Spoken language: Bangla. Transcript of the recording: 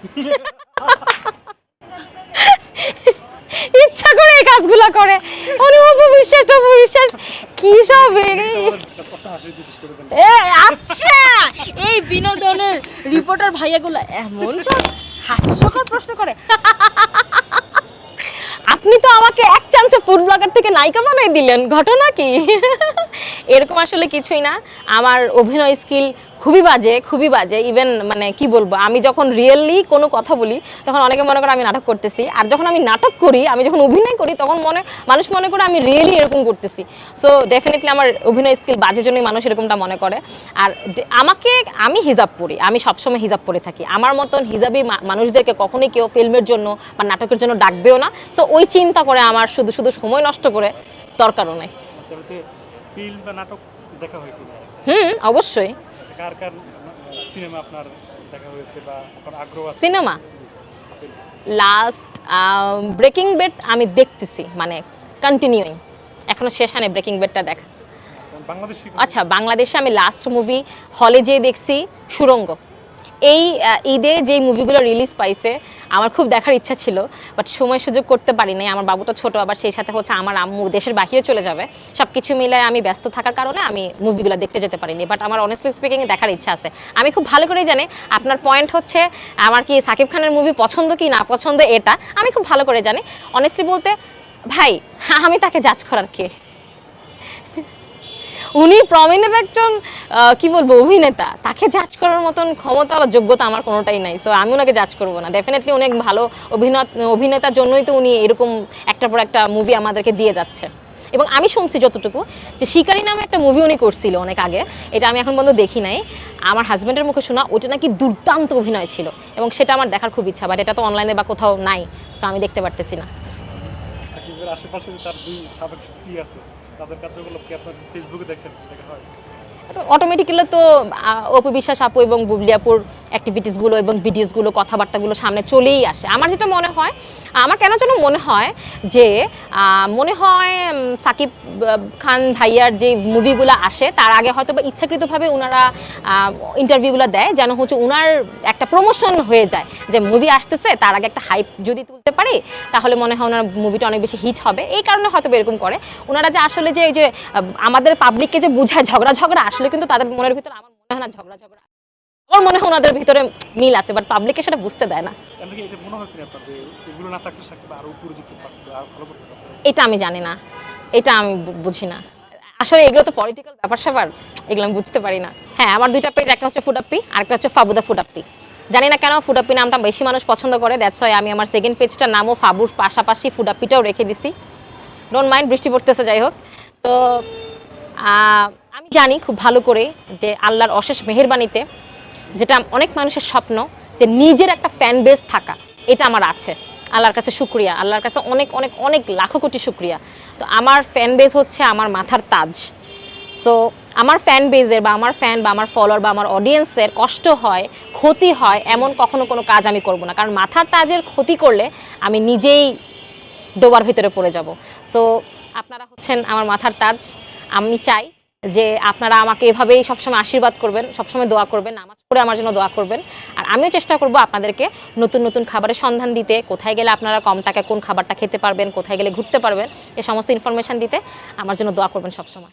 ইচ্ছা করে এই কাজগুলো করে। মানে অপবিশ্বাস অপবিশ্বাস। কি সব আচ্ছা! এই বিনোদনের রিপোর্টার ভাইয়াগুলো এমন সব হাস্যকর প্রশ্ন করে। আপনি তো আমাকে এক চান্সে ফুড ব্লগার থেকে নায়িকা বানাই দিলেন। ঘটনা কি? এরকম আসলে কিছুই না। আমার অভিনয় স্কিল খুবই বাজে খুবই বাজে। ইভেন মানে কি বলব, আমি যখন রিয়েলি কোনো কথা বলি, তখন অনেকে মনে করে আমি নাটক করতেছি। আর যখন আমি নাটক করি, আমি যখন অভিনয় করি, তখন মনে, মানুষ মনে করে আমি রিয়েলি এরকম করতেছি। সো ডেফিনেটলি আমার অভিনয় স্কিল বাজে জন্যই মানুষ এরকমটা মনে করে। আর আমাকে, আমি হিজাব পরি, আমি সবসময় হিজাব পরে থাকি। আমার মতন হিজাবি মানুষদেরকে কখনোই কেউ ফিল্মের জন্য বা নাটকের জন্য ডাকবেও না। সো ওই চিন্তা করে আমার শুধু শুধু সময় নষ্ট করে দরকারও নাই। ফিল্ম বা নাটক দেখা হয় কিনা? হুম অবশ্যই। আচ্ছা, কার কার সিনেমা আপনার দেখা হয়েছে বা আপনার আগ্রহ আছে? সিনেমা? লাস্ট ব্রেকিং বেড আমি দেখতেছি মানে কন্টিনিউইং এখনও শেষ হয়নি ব্রেকিং বেডটা দেখা। আচ্ছা, আচ্ছা বাংলাদেশে আমি লাস্ট মুভি হলে যেয়ে দেখছি সুরঙ্গ। এই ঈদে যেই মুভিগুলো রিলিজ পাইছে, আমার খুব দেখার ইচ্ছা ছিল বাট সময় সুযোগ করতে পারি নাই আমার বাবুটা ছোট, আবার সেই সাথে হচ্ছে আমার আম্মু দেশের বাহিরে চলে যাবে। সব কিছু মিলে আমি ব্যস্ত থাকার কারণে আমি মুভিগুলো দেখতে যেতে পারিনি বাট আমার অনেস্টলি স্পিকিং দেখার ইচ্ছা আছে। আমি খুব ভালো করেই জানি, আপনার পয়েন্ট হচ্ছে, আমার কি সাকিব খানের মুভি পছন্দ কি না পছন্দ এটা, আমি খুব ভালো করে জানি। অনেস্টলি বলতে, ভাই, আমি তাকে জাজ করার কে? উনি প্রমিনেন্ট একজন কি বলব, অভিনেতা। তাকে জাজ করার মতন ক্ষমতা বা যোগ্যতা আমার কোনোটাই নাই। সো আমি ওনাকে জাজ করব না। ডেফিনেটলি অনেক ভালো অভিনয় অভিনেতার জন্যই তো উনি এরকম একটার পর একটা মুভি আমাদেরকে দিয়ে যাচ্ছে। এবং আমি শুনছি যতটুকু যে শিকারি নামে একটা মুভি উনি করছিল অনেক আগে, এটা আমি এখন পর্যন্ত দেখি নাই। আমার হাজব্যান্ডের মুখে শোনা, ওটা নাকি দুর্দান্ত অভিনয় ছিল। এবং সেটা আমার দেখার খুব ইচ্ছা বাট এটা তো অনলাইনে বা কোথাও নাই। সো আমি দেখতে পারতেছি না। আশেপাশে তার দুই সাবেক স্ত্রী আছে, তাদের আপনার ফেসবুকে দেখেন, দেখা হয়? অটোমেটিক্যালি তো অপবিশ্বাস অপু আপু এবং বুবলিয়াপুর অ্যাক্টিভিটিসগুলো এবং ভিডিওসগুলো কথাবার্তাগুলো সামনে চলেই আসে। আমার যেটা মনে হয়, আমার কেন যেন মনে হয় যে মনে হয় সাকিব খান ভাইয়ার যে মুভিগুলো আসে, তার আগে হয়তো বা ইচ্ছাকৃতভাবে ওনারা ইন্টারভিউগুলো দেয়, যেন হচ্ছে ওনার একটা প্রমোশন হয়ে যায়। যে মুভি আসতেছে, তার আগে একটা হাইপ যদি তুলতে পারি, তাহলে মনে হয় ওনার মুভিটা অনেক বেশি হিট হবে। এই কারণে হয়তো এরকম করে। ওনারা যে আসলে যে, এই যে আমাদের পাবলিককে যে বুঝায় ঝগড়া ঝগড়া আসলে কিন্তু তাদের মনের ভিতরে আমার মনে হয় না ঝগড়া ঝগড়া আমার মনে হয় ওনাদের ভিতরে মিল আছে বাট পাবলিককে সেটা বুঝতে দেয় না। এটা হয় আমি জানি না। এটা আমি বুঝি না। আসলে এগুলো তো পলিটিক্যাল ব্যাপার স্যাপার এগুলো আমি বুঝতে পারি না। হ্যাঁ আমার দুইটা পেজ একটা হচ্ছে ফুডাপ্পি আর একটা হচ্ছে ফাবুদা ফুডাপ্পি জানি না কেন ফুডাপ্পি নামটা বেশি মানুষ পছন্দ করে দ্যাটস ওয়াই আমি আমার সেকেন্ড পেজটার নামও ফাবুর পাশাপাশি ফুডাপ্পিটাও রেখে দিছি। ডোন্ট মাইন্ড বৃষ্টি পড়তেছে যাই হোক। তো আমি জানি খুব ভালো করে যে আল্লাহর অশেষ মেহেরবানিতে যেটা অনেক মানুষের স্বপ্ন যে নিজের একটা ফ্যান বেস থাকা। এটা আমার আছে। আল্লাহর কাছে শুক্রিয়া। আল্লাহর কাছে অনেক অনেক অনেক লাখো কোটি শুক্রিয়া। তো আমার ফ্যান বেস হচ্ছে আমার মাথার তাজ। সো আমার ফ্যান বেজের বা আমার ফ্যান বা আমার ফলোয়ার বা আমার অডিয়েন্সের কষ্ট হয়, ক্ষতি হয় এমন কখনো কোনো কাজ আমি করব না। কারণ মাথার তাজের ক্ষতি করলে আমি নিজেই ডোবার ভিতরে পড়ে যাব। সো আপনারা হচ্ছেন আমার মাথার তাজ। আমি চাই যে আপনারা আমাকে এভাবেই সবসময় আশীর্বাদ করবেন, সবসময় দোয়া করবেন, নামাজ পড়ে আমার জন্য দোয়া করবেন। আর আমিও চেষ্টা করব আপনাদেরকে নতুন নতুন খাবারের সন্ধান দিতে, কোথায় গেলে আপনারা কম টাকায় কোন খাবারটা খেতে পারবেন, কোথায় গেলে ঘুরতে পারবেন, এ সমস্ত ইনফরমেশান দিতে আমার জন্য দোয়া করবেন সবসময়।